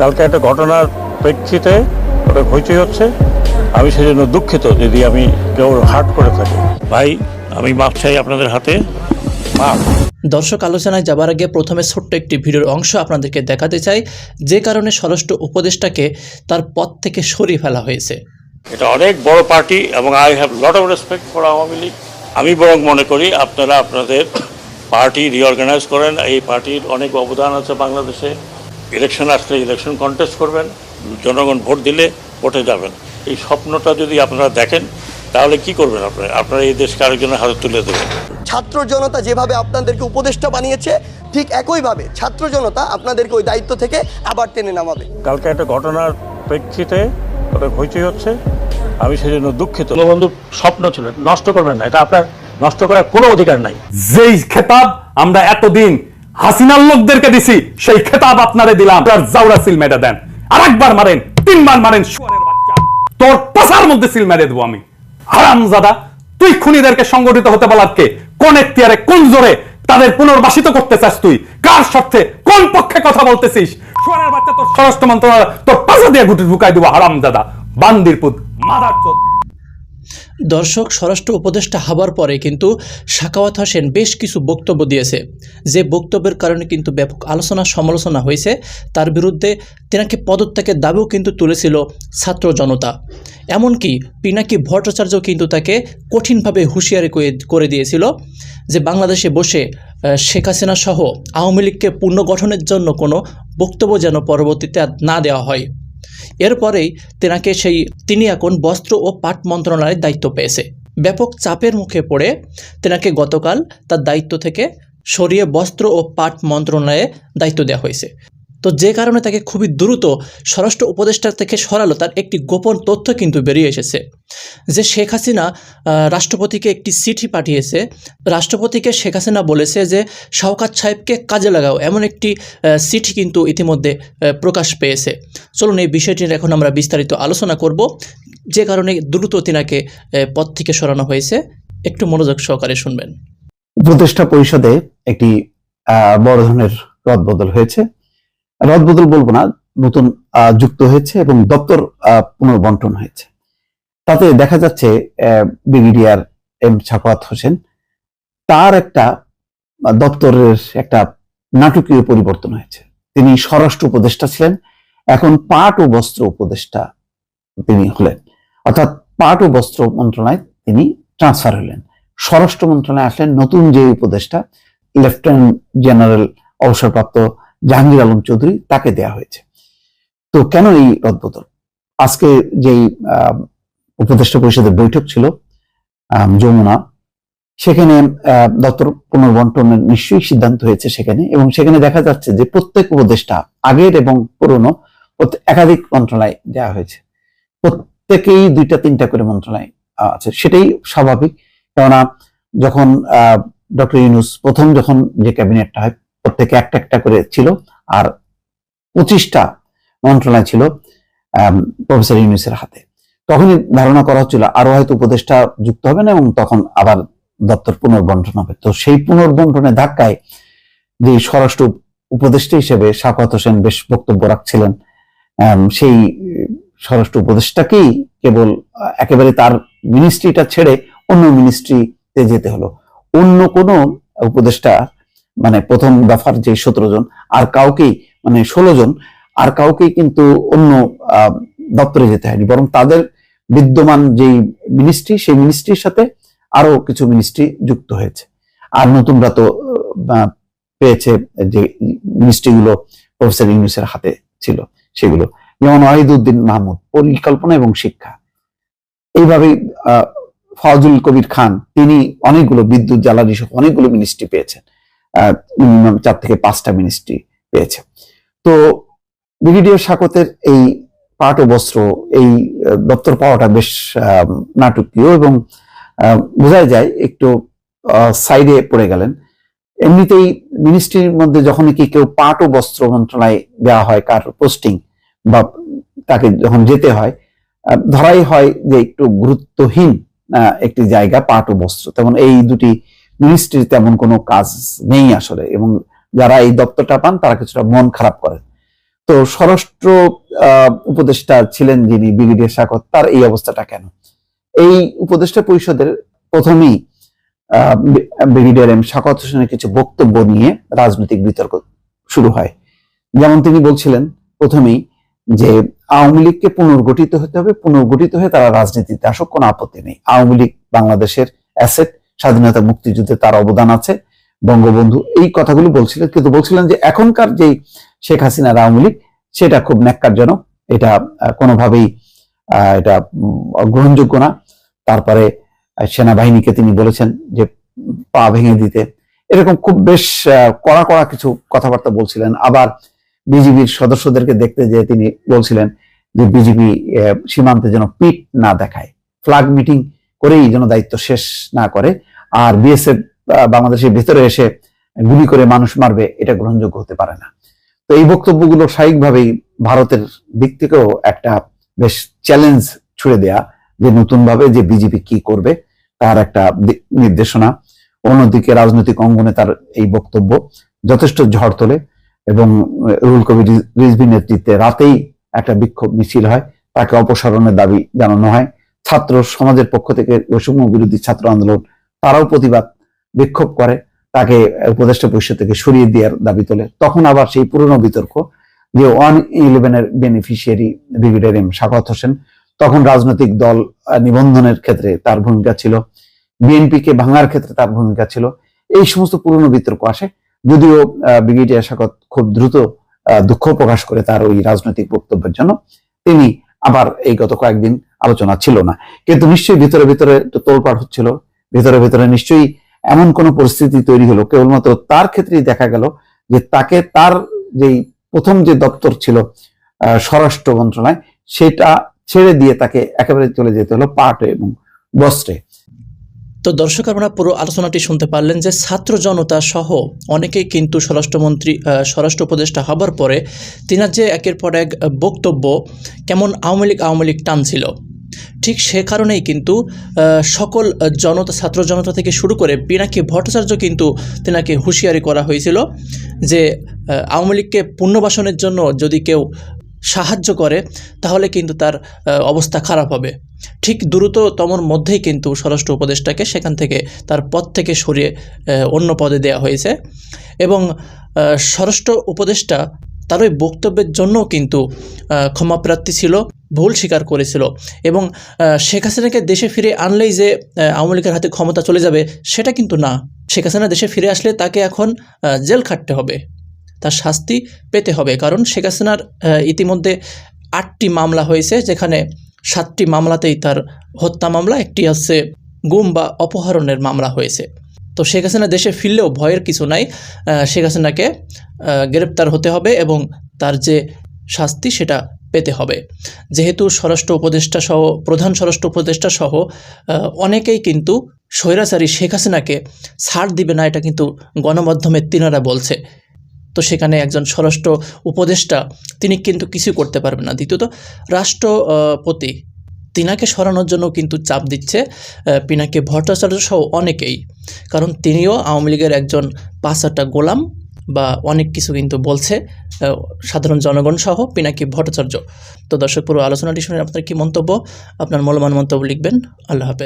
কালকে একটা ঘটনার প্রেক্ষিতে ওটা হইচই হচ্ছে। আমি সেজন্য দুঃখিত যদি আমি কেউ হার্ট করে থাকি। ভাই আমি মাপ চাই আপনাদের হাতে। মাপ। দর্শক আলোচনায় যাবার আগে প্রথমে ছোট্ট একটি ভিডিওর অংশ আপনাদেরকে দেখাতে চাই। যে কারণে স্বরাষ্ট্র উপদেষ্টাকে তার পদ থেকে সরিয়ে ফেলা হয়েছে। এটা অনেক বড় পার্টি এবং I have lot of respect for Awami League. আমি বরং মনে করি আপনারা আপনাদের পার্টি রিঅর্গানাইজ করেন। এই পার্টির অনেক অবদান আছে বাংলাদেশে। ইলেকশন আসলে ইলেকশন কন্টেস্ট করবেন জনগণ ভোট দিলে ভোটে যাবেন। এই স্বপ্নটা যদি আপনারা দেখেন তাহলে কি করবেন আপনারা আপনারা এই দেশকে আরেকজনের হাতে তুলে দেবেন। ছাত্র জনতা যেভাবে আপনাদেরকে উপদেষ্টা বানিয়েছে ঠিক একইভাবে ছাত্র জনতা আপনাদেরকে ওই দায়িত্ব থেকে আবার টেনে নামাবে। কালকে একটা ঘটনার প্রেক্ষিতে ওটা হইচই হচ্ছে। আমি সেজন্য দুঃখিত। বন্ধু স্বপ্ন ছিল নষ্ট করবেন না। এটা আপনার নষ্ট করার কোনো অধিকার নাই। যেই খেতাব আমরা এতদিন হাসিনার লোকদেরকে দিছি, সেই খেতাব আপনারে দিলাম। আর জাউরা সিল মেরে দেন। আর একবার মারেন, তিনবার মারেন, শুয়ারের বাচ্চা। তোর পাশার মধ্যে সিল মেরে দেবো আমি। হারামজাদা, তুই খুনিদেরকে সংগঠিত হতে বলার কে? কোন এখতিয়ারে, কোন জোরে তাদের পুনর্বাসিত করতে চাস তুই? কার স্বার্থে, কোন পক্ষে কথা বলতেছিস? শুয়ারের বাচ্চা তোর স্বরাষ্ট্র মন্ত্রণালয় তোর পাশা দিয়ে ঘুটে ঢুকাই দেবো হারামজাদা। বান্দির পুত, মাদার চোদ। দর্শক, স্বরাষ্ট্র উপদেষ্টা হবার পরে কিন্তু সাকাওয়াত হোসেন বেশ কিছু বক্তব্য দিয়েছে। যে বক্তব্যের কারণে কিন্তু ব্যাপক আলোচনা, সমালোচনা হয়েছে, তার বিরুদ্ধে তেনাকে পদত্যাগের দাবিও কিন্তু তুলেছিল ছাত্র জনতা। এমনকি পিনাকি ভট্টাচার্য কিন্তু তাকে কঠিনভাবে হুঁশিয়ারি করে- করে দিয়েছিল যে বাংলাদেশে বসে শেখ হাসিনা সহ আওয়ামী লীগকে পুনর্গঠনের জন্য কোনো বক্তব্য যেন পরবর্তীতে না দেওয়া হয়। এরপরেই তেনাকে সেই তিনি এখন বস্ত্র ও পাট মন্ত্রণালয়ের দায়িত্ব পেয়েছে। ব্যাপক চাপের মুখে পড়ে তেনাকে গতকাল তার দায়িত্ব থেকে সরিয়ে বস্ত্র ও পাট মন্ত্রণালয়ে দায়িত্ব দেওয়া হয়েছে। তো যে কারণে তাকে খুবই দ্রুত স্বরাষ্ট্র উপদেষ্টা থেকে সরালো, তার একটি গোপন তথ্য কিন্তু বেরিয়ে এসেছে যে শেখ হাসিনা রাষ্ট্রপতিকে একটি চিঠি পাঠিয়েছে। রাষ্ট্রপতিকে শেখ হাসিনা বলেছে যে, শওকাত সাহেবকে কাজে লাগাও। এমন একটি চিঠি কিন্তু ইতিমধ্যে প্রকাশ পেয়েছে। চলুন এই বিষয়টির এখন আমরা বিস্তারিত আলোচনা করব। যে কারণে দ্রুত তিনাকে পদ থেকে সরানো হয়েছে। একটু মনোযোগ সহকারে শুনবেন। উপদেষ্টা পরিষদে একটি বড় ধরনের রদবদল হয়েছে। রদবদল বলব না, নতুন যুক্ত হয়েছে এবং দপ্তর পুনর্বন্টন হয়েছে। তাতে দেখা যাচ্ছে ব্রিগেডিয়ার এম সাফাত হোসেন, তার একটা দপ্তরের একটা নাটকীয় পরিবর্তন হয়েছে। তিনি স্বরাষ্ট্র উপদেষ্টা ছিলেন, এখন পাট ও বস্ত্র উপদেষ্টা তিনি হলেন। অর্থাৎ পাট ও বস্ত্র মন্ত্রণালয় তিনি ট্রান্সফার হলেন। স্বরাষ্ট্র মন্ত্রণালয়ে আসলেন নতুন যে উপদেষ্টা, লেফটেন্যান্ট জেনারেল অবসরপ্রাপ্ত জাহাঙ্গীর আলম চৌধুরী তাকে দেয়া হয়েছে। তো কেন এই রদবদল? আজকে যেই উপদেষ্টা পরিষদের বৈঠক ছিল যমুনা, সেখানে দপ্তর পুনর্বন্টনের নিশ্চয়ই সিদ্ধান্ত হয়েছে সেখানে এবং সেখানে দেখা যাচ্ছে যে প্রত্যেক উপদেষ্টা, আগের এবং পুরনো একাধিক মন্ত্রণালয় দেওয়া হয়েছে। প্রত্যেকেই দুইটা, তিনটা করে মন্ত্রণালয় আছে। সেটাই স্বাভাবিক। কেননা যখন ডক্টর ইউনুস প্রথম যখন যে ক্যাবিনেটটা হয় প্রত্যেকে একটা একটা করে ছিল আর পঁচিশটা মন্ত্রণালয় ছিল প্রফেসর ইউনুসের হাতে। তখনই ধারণা করা হচ্ছিল আরও হয়তো উপদেষ্টা যুক্ত হবেন এবং তখন আবার দপ্তর পুনর্বন্টন হবে। তো সেই পুনর্বন্টনের ধাক্কায় যে স্বরাষ্ট্র উপদেষ্টা হিসেবে শাকাত হোসেন বেশ বক্তব্য রাখছিলেন সেই স্বরাষ্ট্র উপদেষ্টাকেই কেবল একেবারে তার মিনিস্ট্রিটা ছেড়ে অন্য মিনিস্ট্রিতে যেতে হলো। অন্য কোনো উপদেষ্টা মানে প্রথম দফার যে সতেরো জন, আর কাউকেই মানে ষোলো জন, আর কাউকেই কিন্তু অন্য দপ্তরে যেতে হয়নি। বরং তাদের বিদ্যমান যেই মিনিস্ট্রি সেই মিনিস্ট্রির সাথে আরও কিছু মিনিস্ট্রি যুক্ত হয়েছে। আর নতুনরা তো পেয়েছে যে মিনিস্ট্রিগুলো প্রফেসর ইউনুসের হাতে ছিল, সেগুলো। যেমন ওয়াহিদুদ্দিন মাহমুদ, পরিকল্পনা এবং শিক্ষা। এইভাবেই ফজল কবির খান, তিনি অনেকগুলো বিদ্যুৎ, জ্বালানি সহ অনেকগুলো মিনিস্ট্রি পেয়েছেন। মিনিমাম চার থেকে পাঁচটা মিনিস্ট্রি পেয়েছে। তো ব্রিগেডিয়ার শাকতের এই পাট ও বস্ত্র, এই দপ্তর পাওয়াটা বেশ নাটকীয় এবং বোঝাই যায় একটু সাইডে পড়ে গেলেন। এমনিতেই মিনিস্ট্রির মধ্যে যখন কি কেউ পাট ও বস্ত্র মন্ত্রণালয় দেওয়া হয়, কার পোস্টিং বা তাকে যখন যেতে হয় ধরাই হয় যে একটু গুরুত্বহীন একটি জায়গা পাট ও বস্ত্র। তেমন এই দুটি মিনিস্ট্রির তেমন কোনো কাজ নেই আসলে এবং যারা এই দপ্তরটা পান তারা কিছুটা মন খারাপ করেন। তো স্বরাষ্ট্র উপদেষ্টা ছিলেন যিনি, ব্রিগেডিয়ার শাকত তার এই অবস্থাটা কেন? এই উপদেষ্টা পরিষদের প্রথমেই ব্রিগেডিয়ার এম শাকত হোসেনের কিছু বক্তব্য নিয়ে রাজনৈতিক বিতর্ক শুরু হয়। যেমন তিনি বলছিলেন প্রথমেই যে আওয়ামী লীগকে পুনর্গঠিত হতে হবে, পুনর্গঠিত হয়ে তারা রাজনীতিতে আসুক, কোনো আপত্তি নেই। আওয়ামী লীগ বাংলাদেশের অ্যাসেট স্বাধীনতা মুক্তিযুদ্ধে তার অবদান আছে। বঙ্গবন্ধু এই কথাগুলো বলছিলেন, কিন্তু বলছিলেন যে এখনকার যেই শেখ হাসিনা আওয়ামী লীগ, সেটা খুব ন্যাক্কারজনক। এটা কোনোভাবেই এটা গ্রহণযোগ্য না। তারপরে সেনাবাহিনীকে তিনি বলেছেন যে পা ভেঙে দিতে। এরকম খুব বেশ কড়া কড়া কিছু কথাবার্তা বলছিলেন। আবার বিজিবির সদস্যদেরকে দেখতে যে তিনি বলছিলেন যে বিজিবি সীমান্তে যেন পিট না দেখায়। ফ্ল্যাগ মিটিং করেই যেন দায়িত্ব শেষ না করে। আর বিএসএফ বাংলাদেশের ভেতরে এসে গুলি করে মানুষ মারবে, এটা গ্রহণযোগ্য হতে পারে না। তো এই বক্তব্যগুলো স্বাভাবিকভাবেই ভারতের দিক থেকেও একটা বেশ চ্যালেঞ্জ ছুড়ে দেয়া, যে নতুন ভাবে যে বিজেপি কি করবে, তার একটা নির্দেশনা। অন্যদিকে রাজনৈতিক অঙ্গনে তার এই বক্তব্য যথেষ্ট ঝড় তোলে এবং রুহুল কবির রিজ- নেতৃত্বে রাতেই একটা বিক্ষোভ মিছিল হয়, তাকে অপসারণের দাবি জানানো হয়। ছাত্র সমাজের পক্ষ থেকে বৈষম্য বিরোধী ছাত্র আন্দোলন, তারাও প্রতিবাদ বিক্ষোভ করে, তাকে উপদেষ্টা পরিষদ থেকে সরিয়ে দেওয়ার দাবি তোলে। তখন আবার সেই পুরনো বিতর্ক যে ওয়ান ইলেভেনের বেনিফিশিয়ারি ব্রিগেডিয়ার এম শাকত হোসেন, তখন রাজনৈতিক দল নিবন্ধনের ক্ষেত্রে তার ভূমিকা ছিল বিএনপি কে ভাঙার ক্ষেত্রে তার ভূমিকা ছিল। এই সমস্ত পুরনো বিতর্ক আসে, যদিও ব্রিগেডিয়ার শাকত খুব দ্রুত দুঃখ প্রকাশ করে তার ওই রাজনৈতিক বক্তব্যের জন্য। তিনি আবার এই গত কয়েকদিন আলোচনা ছিল না। কিন্তু নিশ্চয়ই ভিতরে ভিতরে তোলপাড় হচ্ছিল। ভিতরে ভিতরে নিশ্চয়ই এমন কোন পরিস্থিতি তৈরি হলো। কেবলমাত্র তার ক্ষেত্রেই দেখা গেল যে তাকে তার যেই প্রথম যে দপ্তর ছিল স্বরাষ্ট্র মন্ত্রণালয়, সেটা ছেড়ে দিয়ে তাকে একেবারে চলে যেতে হলো পাটে এবং বস্ত্রে। তো দর্শক, আপনারা পুরো আলোচনাটি শুনতে পারলেন যে ছাত্র জনতা সহ অনেকেই কিন্তু স্বরাষ্ট্রমন্ত্রী স্বরাষ্ট্র উপদেষ্টা হবার পরে তিনার যে একের পর এক বক্তব্য কেমন আওয়ামী লীগ আওয়ামী লীগ টানছিল। ঠিক সে কারণেই কিন্তু সকল জনতা, ছাত্র জনতা থেকে শুরু করে পিনাকি ভট্টাচার্য কিন্তু তেনাকে হুঁশিয়ারি করা হয়েছিল যে আওয়ামী লীগকে পুনর্বাসনের জন্য যদি কেউ সাহায্য করে, তাহলে কিন্তু তার অবস্থা খারাপ হবে। ঠিক দ্রুততমর মধ্যেই কিন্তু স্বরাষ্ট্র উপদেষ্টাকে সেখান থেকে তার পদ থেকে সরিয়ে অন্য পদে দেওয়া হয়েছে এবং স্বরাষ্ট্র উপদেষ্টা তার ওই বক্তব্যের জন্য কিন্তু ক্ষমাপ্রার্থী ছিল। ভুল স্বীকার করেছিল এবং শেখ হাসিনাকে দেশে ফিরে আনলেই যে আওয়ামী লীগের হাতে ক্ষমতা চলে যাবে, সেটা কিন্তু না। শেখ হাসিনা দেশে ফিরে আসলে তাকে এখন জেল খাটতে হবে। তার শাস্তি পেতে হবে। কারণ শেখ হাসিনার ইতিমধ্যে আটটি মামলা হয়েছে, যেখানে সাতটি মামলাতেই তার হত্যা মামলা, একটি হচ্ছে গুম বা অপহরণের মামলা হয়েছে। তো শেখ হাসিনা দেশে ফিরলেও ভয়ের কিছু নাই। শেখ হাসিনাকে গ্রেপ্তার হতে হবে এবং তার যে শাস্তি, সেটা পেতে হবে। যেহেতু স্বরাষ্ট্র উপদেষ্টা সহ, প্রধান স্বরাষ্ট্র উপদেষ্টা সহ অনেকেই কিন্তু স্বৈরাচারী শেখ হাসিনাকে ছাড় দিবে না, এটা কিন্তু গণমাধ্যমে তিনারা বলছে। তো সেখানে একজন স্বরাষ্ট্র উপদেষ্টা, তিনি কিন্তু কিছু করতে পারবেন না। দ্বিতীয়ত রাষ্ট্রপতি তিনাকে সরানোর জন্য কিন্তু চাপ দিচ্ছে পিনাকে ভট্টাচার্য সহ অনেকেই। কারণ তিনিও আওয়ামী লীগের একজন পাঁচাটা গোলাম বা অনেক কিছু কিন্তু বলছে সাধারণ জনগণ সহ পিনাকি ভট্টাচার্য। তো দর্শক, পুরো আলোচনাটি শুনে আপনার কি মন্তব্য? আপনার মূলমান মন্তব্য লিখবেন। আল্লাহ হাফেজ।